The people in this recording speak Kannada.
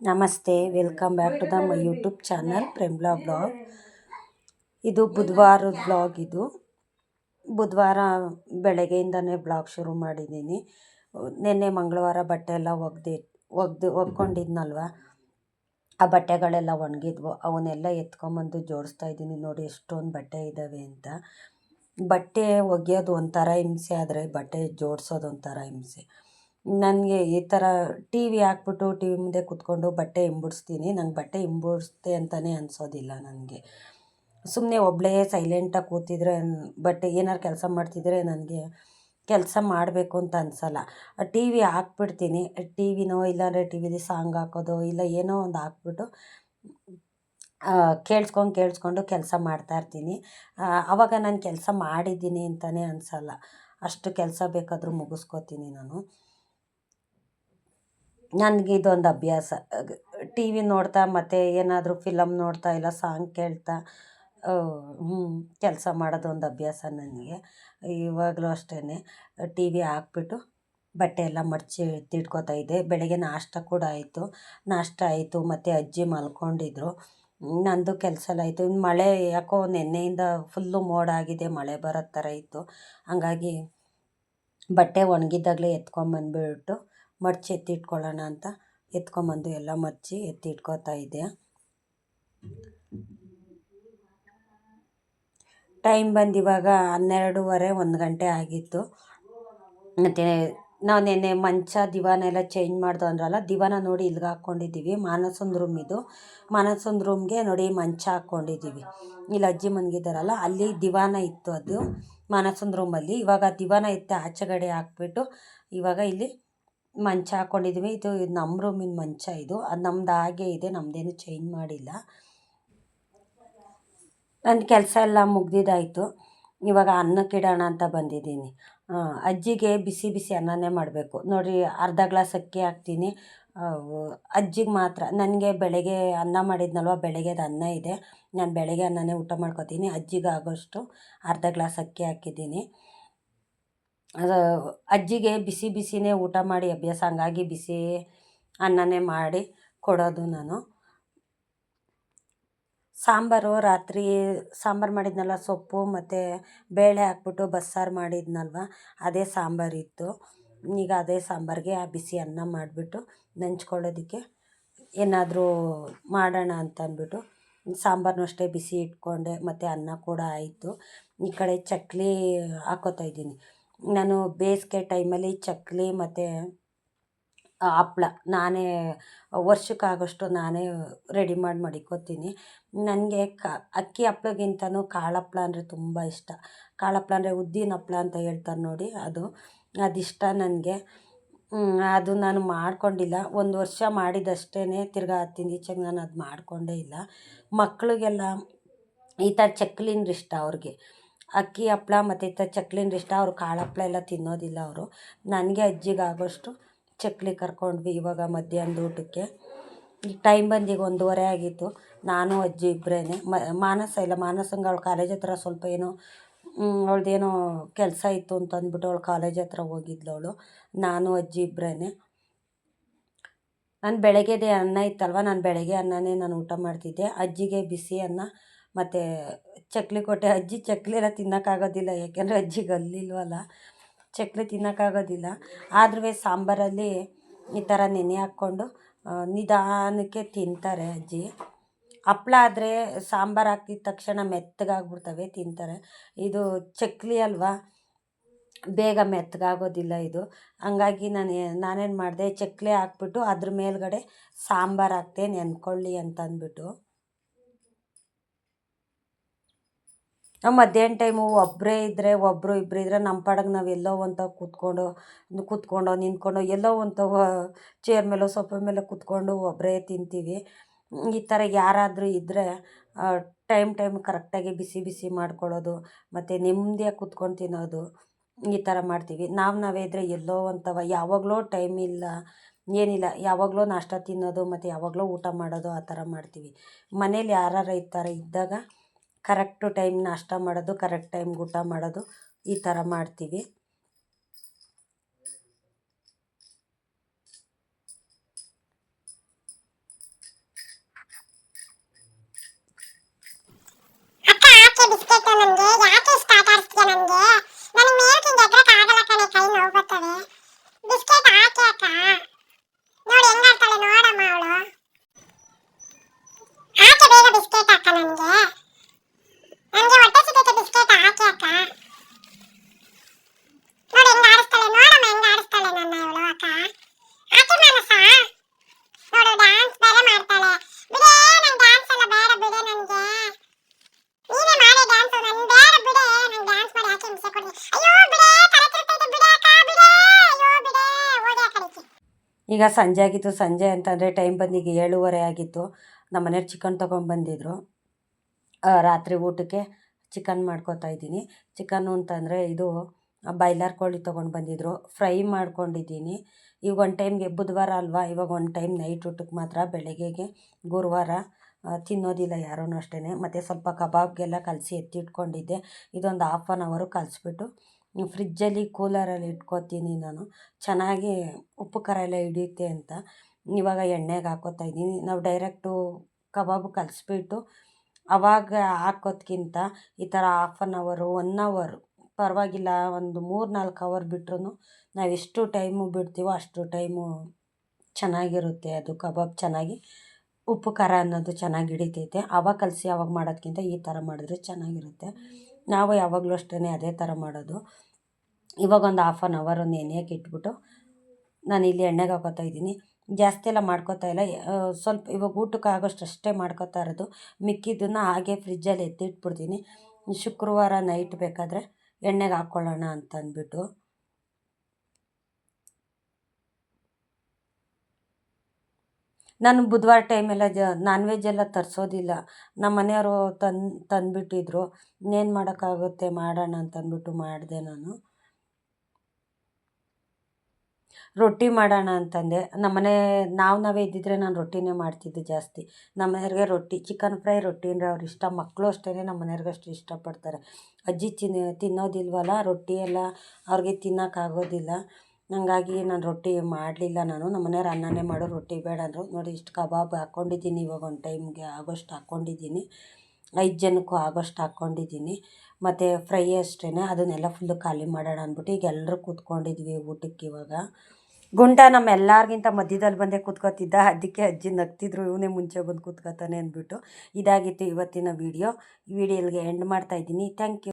ನಮಸ್ತೆ, welcome back to the my YouTube channel Premla blog. ಇದು ಬುಧವಾರದ ಬ್ಲಾಗ್ ಇದು. ಬುಧವಾರ ಬೆಳಗ್ಗೆಯಿಂದನೇ ಬ್ಲಾಗ್ ಶುರು ಮಾಡಿದ್ದೀನಿ. ನಿನ್ನೆ ಮಂಗಳವಾರ ಬಟ್ಟೆ ಎಲ್ಲ ಒಗ್ದಿ, ಒಗ್ದು, ಒಗ್ಕೊಂಡಿದ್ನಲ್ವ? ಆ ಬಟ್ಟೆಗಳೆಲ್ಲ ಒಣಗಿದ್ವು. ಅವನ್ನೆಲ್ಲ ಎತ್ಕೊಂಬಂದು ಜೋಡಿಸ್ತಾ ಇದ್ದೀನಿ. ನೋಡಿ ಎಷ್ಟೊಂದು ಬಟ್ಟೆ ಇದ್ದಾವೆ ಅಂತ. ಬಟ್ಟೆ ಒಗೆಯೋದು ಒಂಥರ ಹಿಂಸೆ ಆದರೆ ಬಟ್ಟೆ ಜೋಡಿಸೋದು ಒಂಥರ ಹಿಂಸೆ. ನನಗೆ ಈ ಥರ ಟಿ ವಿ ಹಾಕ್ಬಿಟ್ಟು ಟಿ ವಿ ಮುಂದೆ ಕೂತ್ಕೊಂಡು ಬಟ್ಟೆ ಹಿಂಬಿಡಿಸ್ತೀನಿ. ನಂಗೆ ಬಟ್ಟೆ ಹಿಂಬಿಡಿಸ್ತೆ ಅಂತಲೇ ಅನಿಸೋದಿಲ್ಲ ನನಗೆ. ಸುಮ್ಮನೆ ಒಬ್ಬಳೇ ಸೈಲೆಂಟಾಗಿ ಕೂತಿದ್ರೆ ಬಟ್ಟೆ ಏನಾರು ಕೆಲಸ ಮಾಡ್ತಿದ್ರೆ ನನಗೆ ಕೆಲಸ ಮಾಡಬೇಕು ಅಂತ ಅನಿಸಲ್ಲ. ಟಿ ವಿ ಹಾಕ್ಬಿಡ್ತೀನಿ. ಟಿ ವಿನೋ ಇಲ್ಲಾಂದರೆ ಟಿ ವಿಲಿ ಸಾಂಗ್ ಹಾಕೋದು ಇಲ್ಲ ಏನೋ ಒಂದು ಹಾಕ್ಬಿಟ್ಟು ಕೇಳಿಸ್ಕೊಂಡು ಕೇಳಿಸ್ಕೊಂಡು ಕೆಲಸ ಮಾಡ್ತಾಯಿರ್ತೀನಿ ಆವಾಗ ನಾನು ಕೆಲಸ ಮಾಡಿದ್ದೀನಿ ಅಂತಲೇ ಅನಿಸಲ್ಲ. ಅಷ್ಟು ಕೆಲಸ ಬೇಕಾದರೂ ಮುಗಿಸ್ಕೋತೀನಿ ನಾನು. ನನಗೆ ಇದೊಂದು ಅಭ್ಯಾಸ. ಟಿ ವಿ ನೋಡ್ತಾ ಮತ್ತು ಏನಾದರೂ ಫಿಲಮ್ ನೋಡ್ತಾ ಇಲ್ಲ ಸಾಂಗ್ ಕೇಳ್ತಾ ಕೆಲಸ ಮಾಡೋದೊಂದು ಅಭ್ಯಾಸ ನನಗೆ. ಇವಾಗಲೂ ಅಷ್ಟೇ ಟಿ ವಿ ಹಾಕ್ಬಿಟ್ಟು ಬಟ್ಟೆ ಎಲ್ಲ ಮಡಚಿ ಎತ್ತಿಟ್ಕೋತಾ ಇದ್ದೆ. ಬೆಳಗ್ಗೆ ನಾಷ್ಟ ಕೂಡ ಆಯಿತು. ನಾಷ್ಟ ಆಯಿತು, ಮತ್ತು ಅಜ್ಜಿ ಮಲ್ಕೊಂಡಿದ್ರು. ನಂದು ಕೆಲಸ ಎಲ್ಲ ಆಯಿತು. ಮಳೆ ಯಾಕೋ ನೆನ್ನೆಯಿಂದ ಫುಲ್ಲು ಮೋಡ ಆಗಿದೆ, ಮಳೆ ಬರೋ ಥರ ಇತ್ತು. ಹಾಗಾಗಿ ಬಟ್ಟೆ ಒಣಗಿದ್ದಾಗಲೇ ಎತ್ಕೊಂಬಂದ್ಬಿಟ್ಟು ಮಡಚಿ ಎತ್ತಿಟ್ಕೊಳ್ಳೋಣ ಅಂತ ಎತ್ಕೊಂಬಂದು ಎಲ್ಲ ಮಡಚಿ ಎತ್ತಿಟ್ಕೋತಾ ಇದ್ದೆ. ಟೈಮ್ ಬಂದು ಇವಾಗ ಹನ್ನೆರಡೂವರೆ, ಒಂದು ಗಂಟೆ ಆಗಿತ್ತು. ಮತ್ತು ನಾವು ನೆನ್ನೆ ಮಂಚ ದಿವಾನ ಎಲ್ಲ ಚೇಂಜ್ ಮಾಡ್ದು ಅಂದ್ರಲ್ಲ, ದಿವಾನ ನೋಡಿ ಇಲ್ಲಿಗೆ ಹಾಕ್ಕೊಂಡಿದ್ದೀವಿ ಮಾನಸೊಂದು ರೂಮ್ ಇದು. ಮಾನಸೊಂದು ರೂಮ್ಗೆ ನೋಡಿ ಮಂಚ ಹಾಕ್ಕೊಂಡಿದ್ದೀವಿ ಇಲ್ಲಿ ಅಜ್ಜಿ ಮನ್ಗಿದ್ದಾರಲ್ಲ, ಅಲ್ಲಿ ದಿವಾನ ಇತ್ತು ಅದು ಮಾನಸೊಂದು ರೂಮಲ್ಲಿ ಇವಾಗ ದಿವಾನ ಇತ್ತು ಆಚೆಗಡೆ ಹಾಕ್ಬಿಟ್ಟು, ಇವಾಗ ಇಲ್ಲಿ ಮಂಚ ಹಾಕ್ಕೊಂಡಿದ್ವಿ ಇದು ನಮ್ಮ ರೂಮಿನ ಮಂಚ ಇದು. ಅದು ನಮ್ದು ಹಾಗೆ ಇದೆ. ನಮ್ಮದೇನು ಚೇಂಜ್ ಮಾಡಿಲ್ಲ. ನನ್ನ ಕೆಲಸ ಎಲ್ಲ ಮುಗ್ದಿದ್ದಾಯಿತು ಇವಾಗ ಅನ್ನ ಕಿಡೋಣ ಅಂತ ಬಂದಿದ್ದೀನಿ. ಅಜ್ಜಿಗೆ ಬಿಸಿ ಬಿಸಿ ಅನ್ನನೇ ಮಾಡಬೇಕು. ನೋಡಿ ಅರ್ಧ ಗ್ಲಾಸ್ ಅಕ್ಕಿ ಹಾಕ್ತೀನಿ. ಅಜ್ಜಿಗೆ ಮಾತ್ರ. ನನಗೆ ಬೆಳಗ್ಗೆ ಅನ್ನ ಮಾಡಿದ್ನಲ್ವ? ಬೆಳಗ್ಗೆದು ಅನ್ನ ಇದೆ. ನಾನು ಬೆಳಗ್ಗೆ ಅನ್ನನೇ ಊಟ ಮಾಡ್ಕೊತೀನಿ. ಅಜ್ಜಿಗೆ ಆಗೋಷ್ಟು ಅರ್ಧ ಗ್ಲಾಸ್ ಅಕ್ಕಿ ಹಾಕಿದ್ದೀನಿ. ಅದು ಅಜ್ಜಿಗೆ ಬಿಸಿ ಬಿಸಿನೇ ಊಟ ಮಾಡಿ ಅಭ್ಯಾಸ. ಹಂಗಾಗಿ ಬಿಸಿ ಅನ್ನನೇ ಮಾಡಿ ಕೊಡೋದು ನಾನು. ಸಾಂಬಾರು ರಾತ್ರಿ ಸಾಂಬಾರು ಮಾಡಿದ್ನಲ್ಲ, ಸೊಪ್ಪು ಮತ್ತು ಬೇಳೆ ಹಾಕ್ಬಿಟ್ಟು ಬಸ್ಸಾರು ಮಾಡಿದ್ನಲ್ವ, ಅದೇ ಸಾಂಬಾರಿತ್ತು ಈಗ ಅದೇ ಸಾಂಬಾರಿಗೆ ಆ ಬಿಸಿ ಅನ್ನ ಮಾಡಿಬಿಟ್ಟು ನೆಂಚ್ಕೊಳ್ಳೋದಕ್ಕೆ ಏನಾದರೂ ಮಾಡೋಣ ಅಂತ ಅಂದ್ಬಿಟ್ಟು ಸಾಂಬಾರನ್ನೂ ಅಷ್ಟೇ ಬಿಸಿ ಇಟ್ಕೊಂಡೆ, ಮತ್ತು ಅನ್ನ ಕೂಡ ಆಯಿತು. ಈ ಕಡೆ ಚಕ್ಕಲಿ ಹಾಕೋತಾ ಇದ್ದೀನಿ. ನಾನು ಬೇಸಿಗೆ ಟೈಮಲ್ಲಿ ಚಕ್ಕಲಿ ಮತ್ತು ಹಪ್ಳ ನಾನೇ ವರ್ಷಕ್ಕಾಗೋಷ್ಟು ನಾನೇ ರೆಡಿ ಮಾಡಿ ಮಡಿಕ್ಕೋತೀನಿ ನನಗೆ ಕ, ಅಕ್ಕಿ ಹಪ್ಳಗಿಂತನೂ ಕಾಳು ಹಪ್ಳ ಅಂದರೆ ತುಂಬ ಇಷ್ಟ. ಕಾಳು ಹಪ್ಳ ಅಂದರೆ ಉದ್ದಿನ ಹಪ್ಳ ಅಂತ ಹೇಳ್ತಾರೆ ನೋಡಿ ಅದು. ಅದಿಷ್ಟ ನನಗೆ. ಅದು ನಾನು ಮಾಡ್ಕೊಂಡಿಲ್ಲ. ಒಂದು ವರ್ಷ ಮಾಡಿದಷ್ಟೇ ತಿರ್ಗಾ ಈಚೆಗೆ ನಾನು ಅದು ಮಾಡಿಕೊಂಡೇ ಇಲ್ಲ. ಮಕ್ಕಳಿಗೆಲ್ಲ ಈ ಥರ ಚಕ್ಲಿನ ಇಷ್ಟ ಅವ್ರಿಗೆ. ಅಕ್ಕಿ ಹಪ್ಳ ಮತ್ತು ಈ ಥರ ಇಷ್ಟ, ಅವ್ರು ಕಾಳು ಹಪ್ಳ ಎಲ್ಲ ತಿನ್ನೋದಿಲ್ಲ ಅವರು. ನನಗೆ ಅಜ್ಜಿಗೆ ಆಗೋಷ್ಟು ಚಕ್ಲಿ ಕರ್ಕೊಂಡ್ವಿ ಇವಾಗ ಮಧ್ಯಾಹ್ನದ ಊಟಕ್ಕೆ. ಈಗ ಟೈಮ್ ಬಂದು ಈಗ ಒಂದೂವರೆ ಆಗಿತ್ತು. ನಾನು, ಅಜ್ಜಿ ಇಬ್ಬರೇ ಮಾನಸ ಇಲ್ಲ, ಮಾನಸಂಗೆ ಅವಳು ಕಾಲೇಜ್ ಹತ್ರ ಸ್ವಲ್ಪ ಏನೋ ಅವಳದೇನೋ ಕೆಲಸ ಇತ್ತು ಅಂತ ಅಂದ್ಬಿಟ್ಟು ಅವಳು ಕಾಲೇಜ್ ಹತ್ರ ಹೋಗಿದ್ಲು ಅವಳು. ನಾನು, ಅಜ್ಜಿ ಇಬ್ಬರೇ ನಾನು ಬೆಳಗ್ಗೆದೇ ಅನ್ನ ಇತ್ತಲ್ವ, ನಾನು ಬೆಳಗ್ಗೆ ಅನ್ನನೇ ನಾನು ಊಟ ಮಾಡ್ತಿದ್ದೆ. ಅಜ್ಜಿಗೆ ಬಿಸಿ ಅನ್ನ ಮತ್ತು ಚಕ್ಲಿ ಕೊಟ್ಟೆ, ಅಜ್ಜಿ ಚಕ್ಲಿ ಎಲ್ಲ ತಿನ್ನೋಕ್ಕಾಗೋದಿಲ್ಲ ಯಾಕೆಂದರೆ ಅಜ್ಜಿಗೆ ಅಲ್ಲಿಲ್ವಲ್ಲ ಚಕ್ಲಿ ತಿನ್ನೋಕ್ಕಾಗೋದಿಲ್ಲ ಆದ್ರೂ ಸಾಂಬಾರಲ್ಲಿ ಈ ಥರ ನೆನೆ ಹಾಕ್ಕೊಂಡು ನಿಧಾನಕ್ಕೆ ತಿಂತಾರೆ ಅಜ್ಜಿ. ಹಪ್ಳ ಆದರೆ ಸಾಂಬಾರು ಹಾಕಿದ ತಕ್ಷಣ ಮೆತ್ತಗಾಗ್ಬಿಡ್ತವೆ, ತಿಂತಾರೆ. ಇದು ಚಕ್ಲಿ ಅಲ್ವಾ? ಬೇಗ ಮೆತ್ತಗಾಗೋದಿಲ್ಲ ಇದು. ಹಂಗಾಗಿ ನಾನು, ನಾನೇನು ಮಾಡಿದೆ, ಚಕ್ಲಿ ಹಾಕ್ಬಿಟ್ಟು ಅದ್ರ ಮೇಲುಗಡೆ ಸಾಂಬಾರು ಹಾಕ್ತೆ ನೆನ್ಕೊಳ್ಳಿ ಅಂತ ನಾವು ಮಧ್ಯಾಹ್ನ ಟೈಮು ಒಬ್ಬರೇ ಇದ್ದರೆ ಒಬ್ಬರು ಇಬ್ಬರು ಇದ್ದರೆ ನಮ್ಮ ಪಾಡಿಗೆ ನಾವು ಎಲ್ಲೋ ಒಂದು ಕೂತ್ಕೊಂಡು, ಕೂತ್ಕೊಂಡೋ, ನಿಂತ್ಕೊಂಡೋ ಎಲ್ಲೋ ಒಂದು ಚೇರ್ ಮೇಲೋ ಸೋಫಾ ಮೇಲೆ ಕೂತ್ಕೊಂಡು ಒಬ್ಬರೇ ತಿಂತೀವಿ. ಈ ಥರ ಯಾರಾದರೂ ಇದ್ದರೆ ಟೈಮ್ ಟೈಮ್ ಕರೆಕ್ಟಾಗಿ ಬಿಸಿ ಬಿಸಿ ಮಾಡ್ಕೊಳ್ಳೋದು, ಮತ್ತು ನೆಮ್ಮದಿಯಾಗಿ ಕೂತ್ಕೊಂಡು ತಿನ್ನೋದು, ಈ ಥರ ಮಾಡ್ತೀವಿ. ನಾವು ನಾವೇ ಇದ್ದರೆ ಎಲ್ಲೋ ಅಂತವ ಯಾವಾಗಲೋ ಟೈಮ್ ಇಲ್ಲ, ಏನಿಲ್ಲ, ಯಾವಾಗಲೋ ನಾಷ್ಟ ತಿನ್ನೋದು, ಮತ್ತು ಯಾವಾಗಲೋ ಊಟ ಮಾಡೋದು, ಆ ಥರ ಮಾಡ್ತೀವಿ. ಮನೇಲಿ ಯಾರಾರು ಇರ್ತಾರೆ ಇದ್ದಾಗ ಕರೆಕ್ಟು ಟೈಮ್ ನಾಷ್ಟ ಮಾಡೋದು ಕರೆಕ್ಟ್ ಟೈಮ್ಗೆ ಊಟ ಮಾಡೋದು ಈ ಥರ ಮಾಡ್ತೀವಿ. ಈಗ ಸಂಜೆ ಆಗಿತ್ತು, ಸಂಜೆ ಅಂತಂದರೆ ಟೈಮ್ ಬಂದೀಗ ಏಳುವರೆ ಆಗಿತ್ತು. ನಮ್ಮ ಮನೆಯವ್ರು ಚಿಕನ್ ತೊಗೊಂಬಂದಿದ್ರು ರಾತ್ರಿ ಊಟಕ್ಕೆ ಚಿಕನ್ ಮಾಡ್ಕೊತಾ ಇದ್ದೀನಿ. ಚಿಕನ್ನು ಅಂತಂದರೆ ಇದು ಬಾಯ್ಲರ್ ಕೋಳಿ ತೊಗೊಂಡು ಬಂದಿದ್ರು. ಫ್ರೈ ಮಾಡ್ಕೊಂಡಿದ್ದೀನಿ. ಈಗ ಒಂದು ಟೈಮ್ಗೆ ಬುಧವಾರ ಅಲ್ವಾ? ಇವಾಗ ಒಂದು ಟೈಮ್ ನೈಟ್ ಊಟಕ್ಕೆ ಮಾತ್ರ ಬೆಳಗ್ಗೆಗೆ ಗುರುವಾರ ತಿನ್ನೋದಿಲ್ಲ ಯಾರೂ ಅಷ್ಟೇ ಮತ್ತು ಸ್ವಲ್ಪ ಕಬಾಬ್ಗೆಲ್ಲ ಕಲಸಿ ಎತ್ತಿಟ್ಕೊಂಡಿದ್ದೆ. ಇದೊಂದು ಹಾಫ್ ಆನ್ ಅವರು ಕಲಿಸ್ಬಿಟ್ಟು ಫ್ರಿಜ್ಜಲ್ಲಿ ಕೂಲರಲ್ಲಿ ಇಟ್ಕೋತೀನಿ ನಾನು. ಚೆನ್ನಾಗಿ ಉಪ್ಪು, ಖಾರ ಎಲ್ಲ ಹಿಡಿಯುತ್ತೆ ಅಂತ. ಇವಾಗ ಎಣ್ಣೆಗೆ ಹಾಕೋತಾ ಇದ್ದೀನಿ. ನಾವು ಡೈರೆಕ್ಟು ಕಬಾಬ್ ಕಲಿಸ್ಬಿಟ್ಟು ಅವಾಗ ಹಾಕೋದ್ಕಿಂತ ಈ ಥರ ಹಾಫ್ ಆನ್ ಅವರು ಒನ್ ಅವರು ಪರವಾಗಿಲ್ಲ, ಒಂದು ಮೂರು, ನಾಲ್ಕು ಅವರ್ ಬಿಟ್ರೂ ನಾವು ಎಷ್ಟು ಟೈಮು ಬಿಡ್ತೀವೋ ಅಷ್ಟು ಟೈಮು ಚೆನ್ನಾಗಿರುತ್ತೆ ಅದು ಕಬಾಬ್ ಚೆನ್ನಾಗಿ. ಉಪ್ಪು, ಖಾರ ಅನ್ನೋದು ಚೆನ್ನಾಗಿ ಹಿಡಿತೈತೆ. ಅವಾಗ ಕಲಸಿ, ಅವಾಗ ಮಾಡೋದ್ಕಿಂತ ಈ ಥರ ಮಾಡಿದ್ರೆ ಚೆನ್ನಾಗಿರುತ್ತೆ. ನಾವು ಯಾವಾಗಲೂ ಅಷ್ಟೇ ಅದೇ ಥರ ಮಾಡೋದು. ಇವಾಗ ಒಂದು ಹಾಫ್ ಆನ್ ಅವರು ನೆನೆಯೋಕೆ ಇಟ್ಬಿಟ್ಟು ನಾನು ಇಲ್ಲಿ ಎಣ್ಣೆಗೆ ಹಾಕೋತಾ ಇದ್ದೀನಿ. ಜಾಸ್ತಿ ಎಲ್ಲ ಮಾಡ್ಕೋತಾ ಇಲ್ಲ. ಸ್ವಲ್ಪ ಇವಾಗ ಊಟಕ್ಕೆ ಆಗೋಷ್ಟು ಅಷ್ಟೇ ಮಾಡ್ಕೋತಾ ಇರೋದು. ಮಿಕ್ಕಿದ್ದನ್ನು ಹಾಗೆ ಫ್ರಿಜ್ಜಲ್ಲಿ ಎತ್ತಿಟ್ಬಿಡ್ತೀನಿ. ಶುಕ್ರವಾರ ನೈಟ್ ಬೇಕಾದರೆ ಎಣ್ಣೆಗೆ ಹಾಕ್ಕೊಳ್ಳೋಣ ಅಂತ ಅಂದ್ಬಿಟ್ಟು. ನಾನು ಬುಧವಾರ ಟೈಮೆಲ್ಲ ಜ ನಾನ್ ವೆಜ್ ಎಲ್ಲ ತರಿಸೋದಿಲ್ಲ. ನಮ್ಮ ಮನೆಯವರು ತಂದು, ತಂದುಬಿಟ್ಟಿದ್ರು. ಇನ್ನೇನು ಮಾಡೋಕ್ಕಾಗುತ್ತೆ ಮಾಡೋಣ ಅಂತಂದ್ಬಿಟ್ಟು ಮಾಡಿದೆ ನಾನು. ರೊಟ್ಟಿ ಮಾಡೋಣ ಅಂತಂದೆ. ನಮ್ಮನೆ ನಾವು ನಾವೇ ಇದ್ದಿದ್ರೆ ನಾನು ರೊಟ್ಟಿನೇ ಮಾಡ್ತಿದ್ದೆ ಜಾಸ್ತಿ. ನಮ್ಮ ಮನೆಯವ್ರಿಗೆ ರೊಟ್ಟಿ ಚಿಕನ್ ಫ್ರೈ ರೊಟ್ಟಿ ಅಂದರೆ ಅವ್ರು ಇಷ್ಟ. ಮಕ್ಕಳು ಅಷ್ಟೇ ನಮ್ಮ ಮನೆಯವ್ರಿಗೆ ಅಷ್ಟು ಇಷ್ಟಪಡ್ತಾರೆ. ಅಜ್ಜಿ ತಿನ್ನ ತಿನ್ನೋದಿಲ್ವಲ್ಲ, ರೊಟ್ಟಿ ಎಲ್ಲ ಅವ್ರಿಗೆ ತಿನ್ನೋಕ್ಕಾಗೋದಿಲ್ಲ. ಹಂಗಾಗಿ ನಾನು ರೊಟ್ಟಿ ಮಾಡಲಿಲ್ಲ ನಾನು. ನಮ್ಮ ಮನೆಯವ್ರು ಅನ್ನನೇ ಮಾಡು ರೊಟ್ಟಿ ಬೇಡ ಅಂದರು. ನೋಡಿ ಇಷ್ಟು ಕಬಾಬ್ ಹಾಕ್ಕೊಂಡಿದ್ದೀನಿ ಇವಾಗ ಒಂದು ಟೈಮ್ಗೆ ಆಗೋಷ್ಟು ಹಾಕ್ಕೊಂಡಿದ್ದೀನಿ ಐದು ಜನಕ್ಕೂ ಆಗೋಷ್ಟು ಹಾಕ್ಕೊಂಡಿದ್ದೀನಿ ಮತ್ತು ಫ್ರೈ ಅಷ್ಟೇ ಅದನ್ನೆಲ್ಲ ಫುಲ್ಲು ಖಾಲಿ ಮಾಡೋಣ ಅಂದ್ಬಿಟ್ಟು ಈಗ ಎಲ್ಲರೂ ಕೂತ್ಕೊಂಡಿದ್ವಿ ಊಟಕ್ಕೆ ಇವಾಗ. ಗುಂಟ ನಮ್ಮ ಎಲ್ಲರಿಗಿಂತ ಮಧ್ಯದಲ್ಲಿ ಬಂದೇ ಕೂತ್ಕೋತಿದ್ದ. ಅದಕ್ಕೆ ಅಜ್ಜಿ ನಗ್ತಿದ್ರು. ಇವನೇ ಮುಂಚೆ ಬಂದು ಕೂತ್ಕೋತಾನೆ ಅಂದ್ಬಿಟ್ಟು ಇದಾಗಿತ್ತು ಇವತ್ತಿನ ವೀಡಿಯೋ ಈ ವಿಡಿಯೋ ಇಲ್ಲಿಗೆ ಎಂಡ್ ಮಾಡ್ತಾಯಿದ್ದೀನಿ ಥ್ಯಾಂಕ್ ಯು